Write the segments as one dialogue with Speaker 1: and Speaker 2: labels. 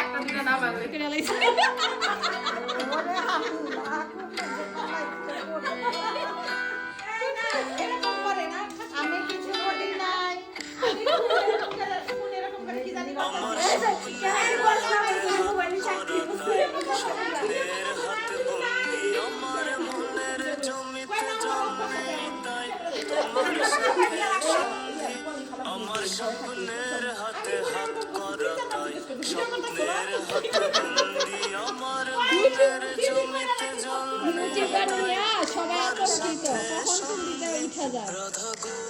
Speaker 1: একটা দুটো না বাংলা
Speaker 2: এখানে
Speaker 3: স্বপ্নের হাতে হাত করা তাই স্বপ্নের হাতে বন্দি আমার মনের জমিতে জল নেই
Speaker 2: সবাই
Speaker 3: রাধা গো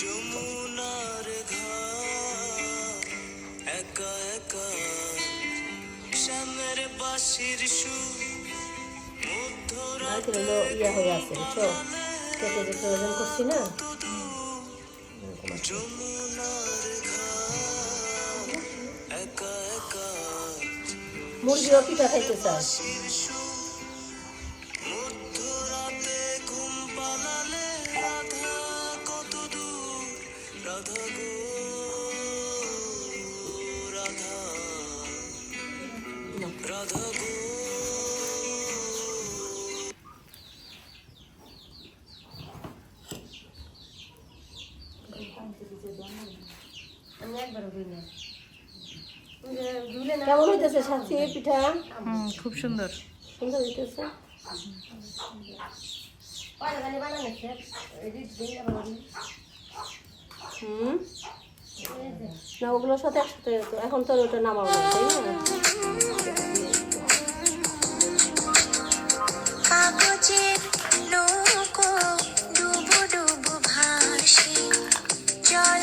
Speaker 3: যমুনার ঘাট একা একা শ্যামের বাসির সুর মধ্যরাত
Speaker 4: হলো ইয়ে হয়ে আছে বুঝছ? কেটে যে প্রয়োজন করছি না? মুরগিও পিঠা খাইতে চায়। কেমন হইতেছে সাথী পিঠা
Speaker 1: হুম খুব সুন্দর
Speaker 4: সুন্দর হইতেছে হুম। না ওগুলোর সাথে একসাথে এখন তো ওটা নামাবো না, তাই না?
Speaker 5: কাগজের নৌকো ডুবু ডুবু ভাসে জল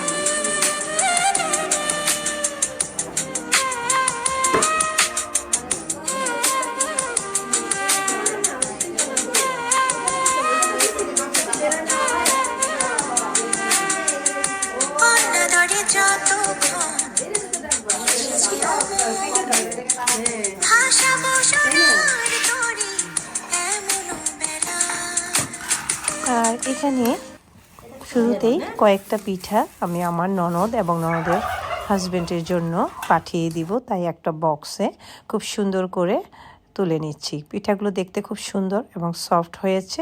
Speaker 6: এখানে শুরুতেই কয়েকটা পিঠা আমি আমার ননদ এবং ননদের হাজব্যান্ডের জন্য পাঠিয়ে দিব, তাই একটা বক্সে খুব সুন্দর করে তুলে নিচ্ছি। পিঠাগুলো দেখতে খুব সুন্দর এবং সফট হয়েছে।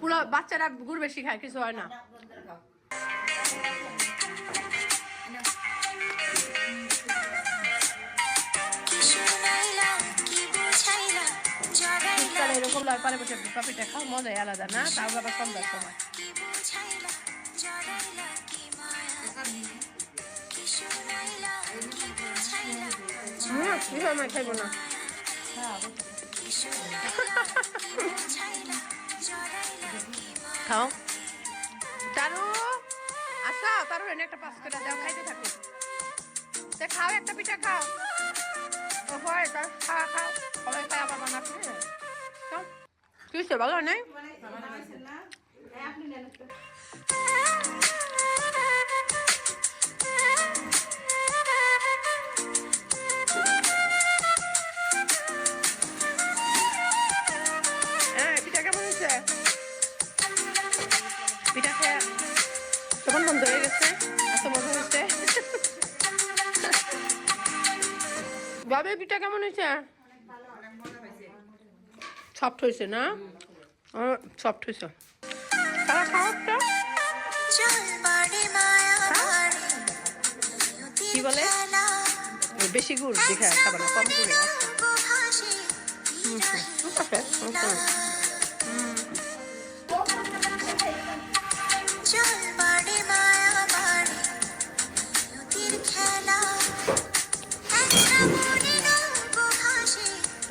Speaker 4: পুরো বাচ্চারা গুড় বেশি খায় কিছু হয় না। এরকম লয় পারে বসে পাপিটা খাও মজাই আলাদা না? তাও আবার সন্ধ্যার সময়। খাইবো না
Speaker 5: কি শুনাইলা বুঝাইলা জড়াইলা কি মায়া
Speaker 4: খাও। তারু, আসা, তারু, এনে একটা পাঁচ করে দাও, খাইতে থাকো। তে খাও, একটা পিঠা খাও। ও হয়, তার খাওয়া খাও সবাই খাই আবার বানাতে কি হচ্ছে ভালো নেই? হ্যাঁ পিঠা কেমন হয়েছে? সফট হয়েছে না? সফট হয়েছে। কি বলে? বেশি গুড়, দেখা খাবার কম করে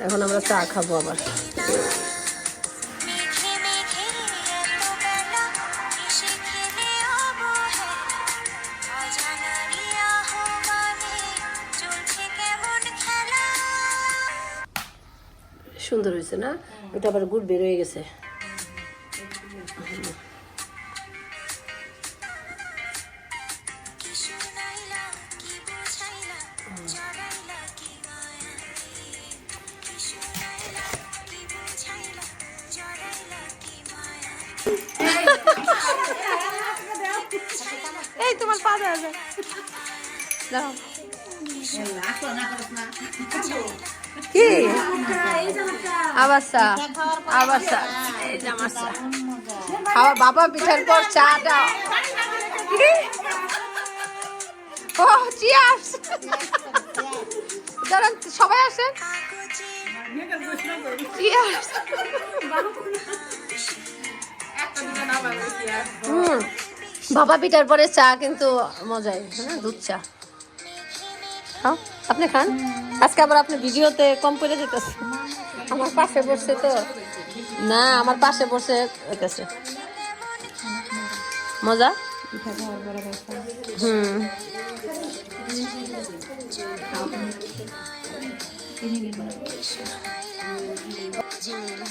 Speaker 4: এখন আমরা চা খাব আবার। সুন্দর হয়েছে না? ওটা আবার গুড় বেরোয় গেছে। এই, তোমার পা দেওয়া যায় দাও। কি? চা আবার চা খাওয়া, বাবা পিঠার পর চাটা? ও চিয়ার্স দাঁড়ান, সবাই আসেন চিয়ার্স বাবা পিঠার পরে চা কিন্তু মজাই হ্যাঁ দুধ চা। খাও আপনি খান? আজকে আবার আপনি ভিডিওতে কম করে যেতেছে আমার পাশে বসছে তো না, আমার পাশে বসে যেতেছে মজা? হুম।
Speaker 5: জড়াইলা